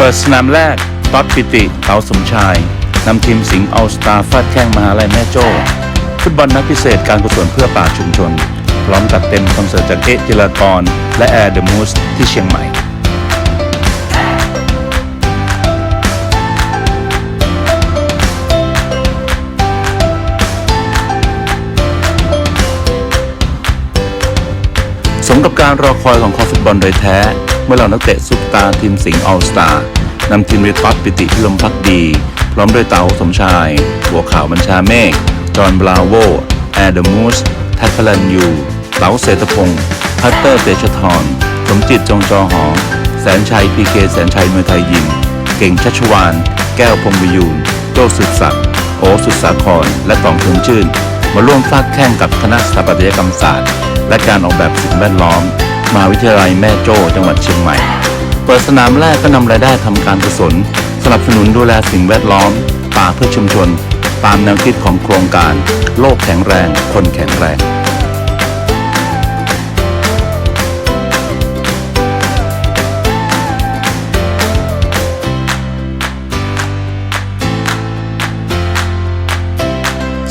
เปิดสนามแรกต๊อดปิติเต๋าสมชายนำทีมสิงห์เอัลสตาฟาดแข้งมหาลัยแม่โจ้ ฟุตบอลนัดพิเศษการกุศลเพื่อป่าชุมชน พร้อมจัดเต็มคอนเสิร์ตจากเอะจิรากร และแอร์เดอะมูสที่เชียงใหม่สมกับการรอคอยของคอฟุตบอลโดยแท้ เมื่อเหล่านักเตะซุปตาทีมสิงห์ออลสตาร์นำทีมเรท็อตปิติพิลมพักดี พร้อมด้วยเต๋าสมชายบัวขาวบัญชาเมฆจอห์นบราโวแอร์เดอะมูสแท็กพลันยูเต๋าเศรษฐพงศ์พัตเตอร์เตชทรสมจิตจงจอหอ แสนชัยพีเคแสนชัยมวยไทยยิมเก่งชัชวาน แก้วพงวิยูนโจ้สุดศักดิ์โอสุดสาคร และต่องเพึงชื่น มาร่วมฟาดแข่งกับคณะสถาปัตยกรรมศาสตร์ และการออกแบบสิ่งแวดล้อม มหาวิทยาลัยแม่โจ้ จังหวัดเชียงใหม่ เปิดสนามแรกก็นำรายได้ทำการกุศล สนับสนุนดูแลสิ่งแวดล้อม ป่าเพื่อชุมชน ตามแนวคิดของโครงการ โลกแข็งแรง คนแข็งแรง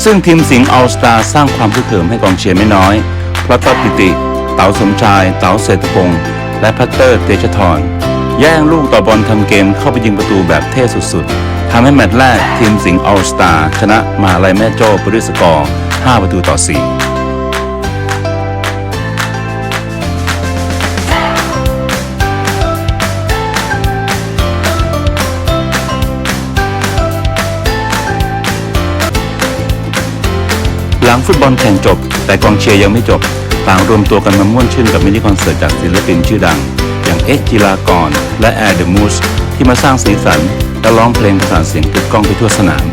ซึ่งทีมสิงห์อัลสตาสร้างความพึกเหิมให้กองเชียร์ไม่น้อย เพราะต๊อดปิติ เต๋าสมชาย เต๋าเศรษฐพงศ์และพัตเตอร์เตชทรแย่งลูกต่อบอลทำเกมเข้าไปยิงประตูแบบเท่สุดๆทำให้แมตช์แรกทีมสิงห์อัลสตาร์ชนะมาลัยแม่โจ้ไปด้วยสกอร์ 5 ประตูต่อ 4หลังฟุตบอลแข่งจบ แต่กองเชียร์ยังไม่จบ ต่างรวมตัวกันมาม่วนชื่นกับมินิคอนเสิร์ตจากศิลปินชื่อดัง อย่างเอ๊ะจิรากร และแอร์เดอะมูสที่มาสร้างสีสันและร้องเพลงประสานเสียงกึกก้องไปทั่วสนาม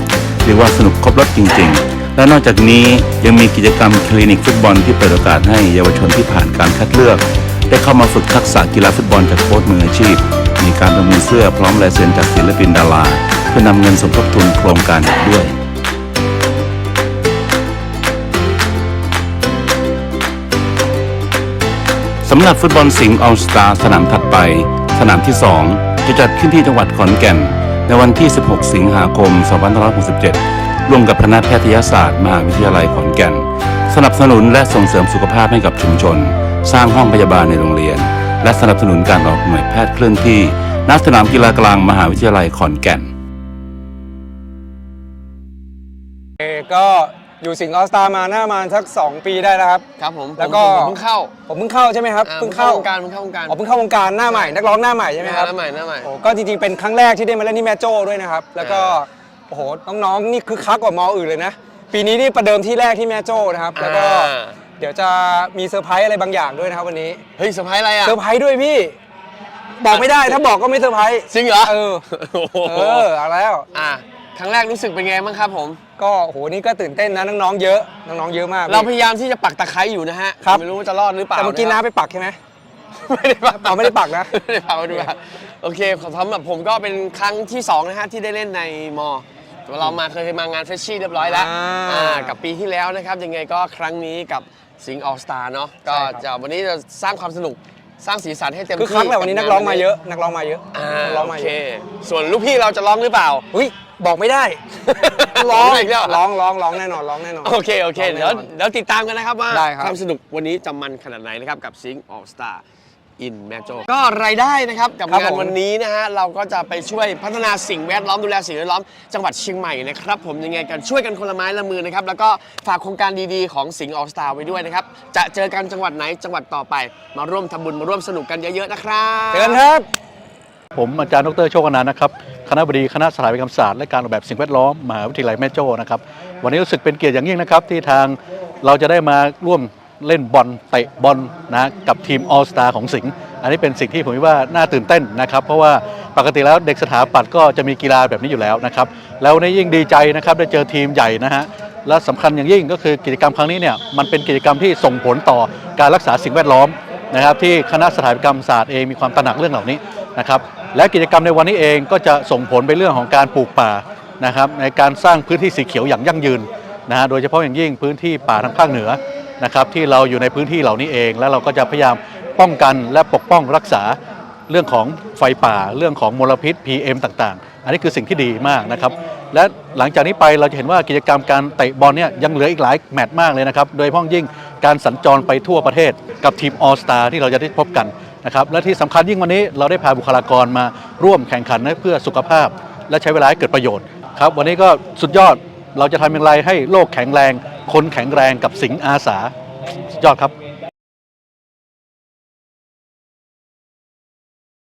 เรียกว่าสนุกครบรถจริง ๆ และนอกจากนี้ยังมีกิจกรรมคลินิกฟุตบอลที่เปิดโอกาสให้เยาวชนที่ผ่านการคัดเลือก ได้เข้ามาฝึกทักษะกีฬาฟุตบอลจากโค้ชมืออาชีพ มีการประมูลเสื้อพร้อมลายเซ็นจากศิลปินดาราเพื่อนำเงินสมทบทุนโครงการอีกด้วยำหรับฟุตบอลสิงห์ออลสตาสนามถัดไป สนามที่ 2 จะจัดขึ้นที่จังหวัดขอนแก่น ในวันที่ 16 สิงหาคม 2567 ร่วมกับคณะแพทยศาสตร์มหาวิทยาลัยขอนแก่น สนับสนุนและส่งเสริมสุขภาพให้กับชุมชน สร้างห้องพยาบาลในโรงเรียน และสนับสนุนการออกหน่วยแพทย์เคลื่อนที่ณสนามกีฬากลางมหาวิทยาลัยขอนแก่นก็ อยู่สิงห์ออสตามาหน้ามาสัก 2 ปีได้แล้วครับ ครับผมแล้วก็ผมผมเพิ่งเข้าผมเพิ่งเข้าใช่ไหมครับอ่เพิ่งเข้าวงการเพิ่งเข้าวงการอ๋อเพิ่งเข้าวงการหน้าใหม่นักร้องหน้าใหม่ใช่ไหมครับหน้าใหม่หน้าใหม่ โอ้ก็จริงๆเป็นครั้งแรกที่ได้มาเล่นที่แม่โจ้ด้วยนะครับ แล้วก็โอ้โหน้องๆนี่คือคักกว่ามออื่นเลยนะ ปีนี้นี่ประเดิมที่แรกที่แม่โจ้นะครับ แล้วก็อ่า เดี๋ยวจะมีเซอร์ไพรส์อะไรบางอย่างด้วยนะครับวันนี้เฮ้ยเซอร์ไพรส์อะไรอะ เซอร์ไพรส์ด้วยพี่ บอกไม่ได้ถ้าบอกก็ไม่เซอร์ไพรส์จริงเหรอ เออโอ้โหเออเอาแล้ว อะ ครั้งแรกรู้สึกเป็นไงบ้างครับผม ก็โอ้โหนี่ก็ตื่นเต้นนะน้องๆเยอะน้องๆเยอะมากเราพยายามที่จะปักตะไคร้อยู่นะฮะครับ ไม่รู้ว่าจะรอดหรือเปล่าแต่เมื่อกี้น้าไปปักใช่ไหม ไม่ได้ปักเอาไม่ได้ปักนะ ไม่ได้ปักมาดูครับโอเคขอสำหรับผมก็เป็นครั้งที่สองนะฮะที่ได้เล่นในมอเรามาเคยมางานเฟชชี่เรียบร้อยแล้วอ่าอ่ากับปีที่แล้วนะครับยังไงก็ครั้งนี้กับสิงห์ออสตาเนาะก็ใช่ครับ จะวันนี้จะสร้างความสนุก สร้างสีสันให้เต็มคือที่ครั้งแหละวันนี้นักร้องมาเยอะ นักร้องมาเยอะอ่านักร้องโอมาเค เยอะส่วนลูกพี่เราจะร้องหรือเปล่า อุ้ยบอกไม่ได้ ร้ร้อองงอีกแล้วเหรอร้องร้องร้องแน่นอนร้องแน่นอน โอเค โอเคร้องแน่เดี๋ยวนอนเดี๋ยวติดตามกันนะครับว่าได้ครับ ความสนุกวันนี้จะมันขนาดไหนนะครับ กับซิง All Star in แม่โจ้ก็รายได้นะครับกับครับงานผมวันนี้นะฮะเราก็จะไปช่วยพัฒนาสิ่งแวดล้อมดูแลสิ่งแวดล้อมจังหวัดเชียงใหม่นะครับผมยังไงกันช่วยกันคนละไม้ละมือนะครับแล้วก็ฝากโครงการดีๆของสิง All Star ไว้ด้วยนะครับจะเจอกันจังหวัดไหนจังหวัดต่อไปมาร่วมทำบุญมาร่วมสนุกกันเยอะๆนะครับเจอกันครับ ผมอาจารย์ดรโชคอนันต์นะครับ คณะบดีคณะสถาปัตยกรรมศาสตร์และการออกแบบสิ่งแวดล้อมมหาวิทยาลัยแม่โจ้นะครับ วันนี้รู้สึกเป็นเกียรติอย่างยิ่งนะครับ ที่ทางเราจะได้มาร่วม เล่นบอลเตะบอลนะกับทีมออสตาของสิงห์อันนี้เป็นสิ่งที่ผมว่าน่าตื่นเต้นนะครับ เพราะว่าปกติแล้วเด็กสถาปัตย์ก็จะมีกีฬาแบบนี้อยู่แล้วนะครับ แล้วนนี้ยิ่งดีใจนะครับได้เจอทีมใหญ่นะฮะและสำคัญอย่างยิ่งก็คือกิจกรรมครั้งนี้เนี่ยมันเป็นกิจกรรมที่ส่งผลต่อการรักษาสิ่งแวดล้อมนะครับที่คณะสถาปัตยกรรมศาสตร์เองมีความตระหนักเรื่องเหล่านี้นะครับและกิจกรรมในวันนี้เองก็จะส่งผลไปเรื่องของการปลูกป่านะครับในการสร้างพื้นที่สีเขียวอย่างยั่งยืนนะฮะโดยเฉพาะอย่างยิ่งพื้นที่ป่าทางภาคเหนือ นะครับที่เราอยู่ในพื้นที่เหล่านี้เอง แล้วเราก็จะพยายามป้องกันและปกป้องรักษาเรื่องของไฟป่าเรื่องของมลพิษ PM ต่างๆ อันนี้คือสิ่งที่ดีมากนะครับ และหลังจากนี้ไปเราจะเห็นว่ากิจกรรมการเตะบอลเนี่ยยังเหลืออีกหลายแมตช์มากเลยนะครับ โดยเฉพาะยิ่งการสัญจรไปทั่วประเทศ กับทีม All Star ที่เราจะได้พบกันนะครับและที่สำคัญยิ่งวันนี้เราได้พาบุคลากรมาร่วมแข่งขันเพื่อสุขภาพ และใช้เวลาให้เกิดประโยชน์ครับวันนี้ก็สุดยอดเราจะทำอย่างไรให้โลกแข็งแรง คนแข็งแรงกับสิงห์อาสายอดครับ